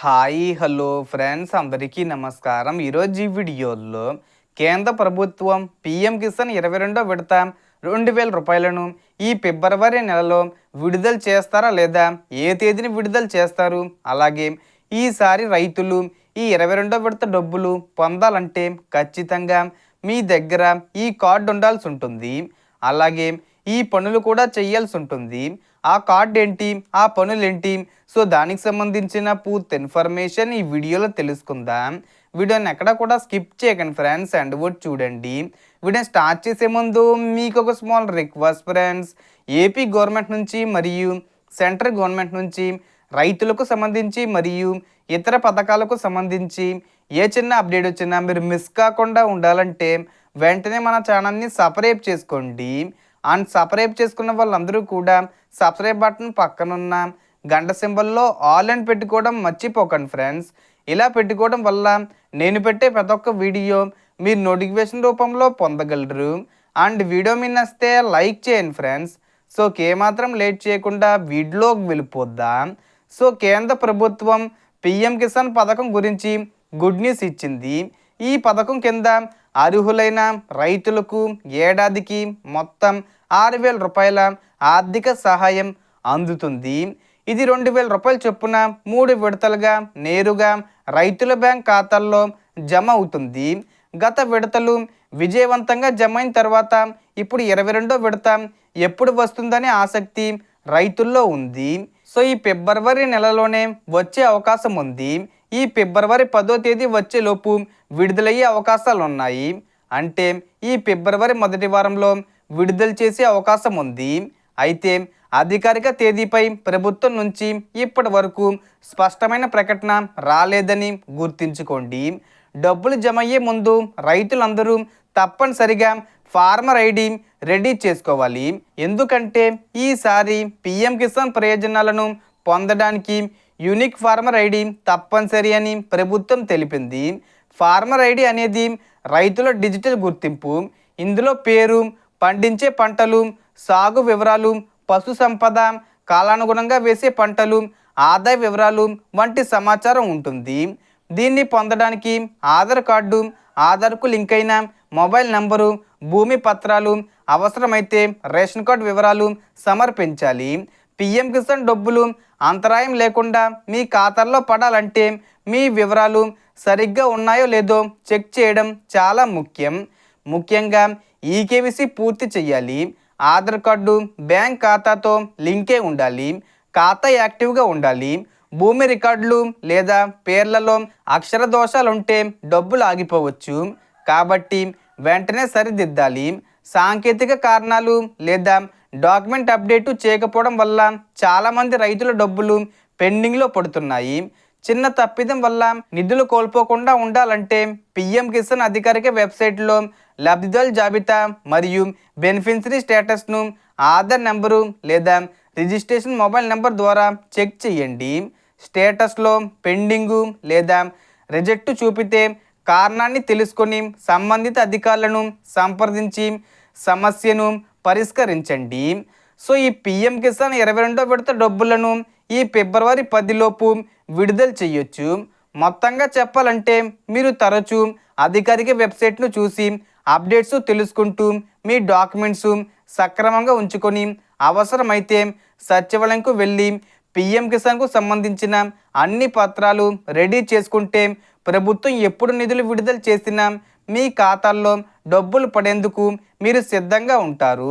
Hi hello friends అందరికీ నమస్కారం. ఈరోజు ఈ వీడియోలో కేంద్ర ప్రభుత్వం పిఎం కిసాన్ ఇరవై రెండో విడత రెండు వేల రూపాయలను ఈ ఫిబ్రవరి నెలలో విడుదల చేస్తారా లేదా ఏ తేదీని విడుదల చేస్తారు? అలాగే ఈసారి రైతులు ఈ ఇరవై రెండో విడత డబ్బులు పొందాలంటే ఖచ్చితంగా మీ దగ్గర ఈ కార్డు ఉండాల్సి ఉంటుంది. అలాగే ఈ పనులు కూడా చేయాల్సి ఉంటుంది. ఆ కార్డ్ ఏంటి ఆ పనులు ఏంటి సో దానికి సంబంధించిన పూర్తి ఇన్ఫర్మేషన్ ఈ వీడియోలో తెలుసుకుందాం. వీడియోని ఎక్కడ కూడా స్కిప్ చేయకండి ఫ్రెండ్స్ అండ్ కూడా చూడండి. వీడియోని స్టార్ట్ చేసే ముందు మీకు ఒక small request friends. AP government నుంచి మరియు సెంట్రల్ గవర్నమెంట్ నుంచి రైతులకు సంబంధించి మరియు ఇతర పథకాలకు సంబంధించి ఏ చిన్న అప్డేట్ వచ్చినా మీరు మిస్ కాకుండా ఉండాలంటే వెంటనే మన ఛానల్ని సపరేట్ చేసుకోండి. అండ్ సపరేట్ చేసుకున్న వాళ్ళందరూ కూడా సబ్స్క్రైబ్ బటన్ పక్కనున్న. గంట సింబల్లో ఆల్ అండ్ పెట్టుకోవడం మర్చిపోకండి ఫ్రెండ్స్. ఇలా పెట్టుకోవడం వల్ల నేను పెట్టే ప్రతి ఒక్క వీడియో మీరు నోటిఫికేషన్ రూపంలో పొందగలరు. అండ్ వీడియో మీ నస్తే లైక్ చేయండి ఫ్రెండ్స్. సో ఏమాత్రం లేట్ చేయకుండా వీడియోకి వెళ్ళిపోద్దాం. సో కేంద్ర ప్రభుత్వం పిఎం కిసాన్ పథకం గురించి గుడ్ న్యూస్ ఇచ్చింది. ఈ పథకం కింద అర్హులైన రైతులకు ఏడాదికి మొత్తం ఆరు వేల రూపాయల ఆర్థిక సహాయం అందుతుంది. ఇది రెండు వేల రూపాయల చొప్పున మూడు విడతలుగా నేరుగా రైతుల బ్యాంక్ ఖాతాల్లో జమ అవుతుంది. గత విడతలు విజయవంతంగా జమ అయిన తర్వాత ఇప్పుడు ఇరవై రెండో విడత ఎప్పుడు వస్తుందనే ఆసక్తి రైతుల్లో ఉంది. సో ఈ ఫిబ్రవరి నెలలోనే వచ్చే అవకాశం ఉంది. ఈ ఫిబ్రవరి పదో తేదీ వచ్చేలోపు విడుదలయ్యే అవకాశాలు ఉన్నాయి అంటే ఈ ఫిబ్రవరి మొదటి వారంలో విడుదల చేసే అవకాశం ఉంది. అయితే అధికారిక తేదీపై ప్రభుత్వం నుంచి ఇప్పటి వరకు స్పష్టమైన ప్రకటన రాలేదని గుర్తుంచుకోండి. డబ్బులు జమ అయ్యే ముందు రైతులందరూ తప్పనిసరిగా ఫార్మర్ ఐడి రెడీ చేసుకోవాలి. ఎందుకంటే ఈసారి పిఎం కిసాన్ ప్రయోజనాలను పొందడానికి యూనిక్ ఫార్మర్ ఐడి తప్పనిసరి అని ప్రభుత్వం తెలిపింది. ఫార్మర్ ఐడి అనేది రైతుల డిజిటల్ గుర్తింపు. ఇందులో పేరు పండించే పంటలు సాగు వివరాలు పశు సంపద కాలానుగుణంగా వేసే పంటలు ఆదాయ వివరాలు వంటి సమాచారం ఉంటుంది. దీన్ని పొందడానికి ఆధార్ కార్డు ఆధార్కు లింక్ అయిన మొబైల్ నంబరు భూమి పత్రాలు అవసరమైతే రేషన్ కార్డు వివరాలు సమర్పించాలి. పిఎం కిసాన్ డబ్బులు అంతరాయం లేకుండా మీ ఖాతాల్లో పడాలంటే మీ వివరాలు సరిగ్గా ఉన్నాయో లేదో చెక్ చేయడం చాలా ముఖ్యం. ముఖ్యంగా ఈకేవీసీ పూర్తి చేయాలి ఆధార్ కార్డు బ్యాంక్ ఖాతాతో లింకే ఉండాలి. ఖాతా యాక్టివ్గా ఉండాలి. భూమి రికార్డులు లేదా పేర్లలో అక్షర దోషాలు ఉంటే డబ్బులు ఆగిపోవచ్చు. కాబట్టి వెంటనే సరిదిద్దాలి. సాంకేతిక కారణాలు లేదా డాక్యుమెంట్ అప్డేటు చేయకపోవడం వల్ల చాలామంది రైతుల డబ్బులు పెండింగ్లో పడుతున్నాయి. చిన్న తప్పిదం వల్ల నిధులు కోల్పోకుండా ఉండాలంటే పిఎం కిసాన్ అధికారిక వెబ్సైట్లో లబ్ధిదారుల జాబితా మరియు బెనిఫిషరీ స్టేటస్ను ఆధార్ నెంబరు లేదా రిజిస్ట్రేషన్ మొబైల్ నెంబర్ ద్వారా చెక్ చేయండి. స్టేటస్లో పెండింగు లేదా రిజెక్ట్ చూపితే కారణాన్ని తెలుసుకొని సంబంధిత అధికారులను సంప్రదించి సమస్యను పరిష్కరించండి. సో ఈ పిఎం కిసాన్ ఇరవై రెండో విడత డబ్బులను ఈ ఫిబ్రవరి పదిలోపు విడుదల చేయొచ్చు. మొత్తంగా చెప్పాలంటే మీరు తరచూ అధికారిక వెబ్సైట్ను చూసి అప్డేట్స్ తెలుసుకుంటూ మీ డాక్యుమెంట్స్ సక్రమంగా ఉంచుకొని అవసరమైతే సచివాలయంకు వెళ్ళి పిఎం కిసాన్కు సంబంధించిన అన్ని పత్రాలు రెడీ చేసుకుంటే ప్రభుత్వం ఎప్పుడు నిధులు విడుదల చేసినా మీ ఖాతాల్లో డబ్బులు పడేందుకు మీరు సిద్ధంగా ఉంటారు.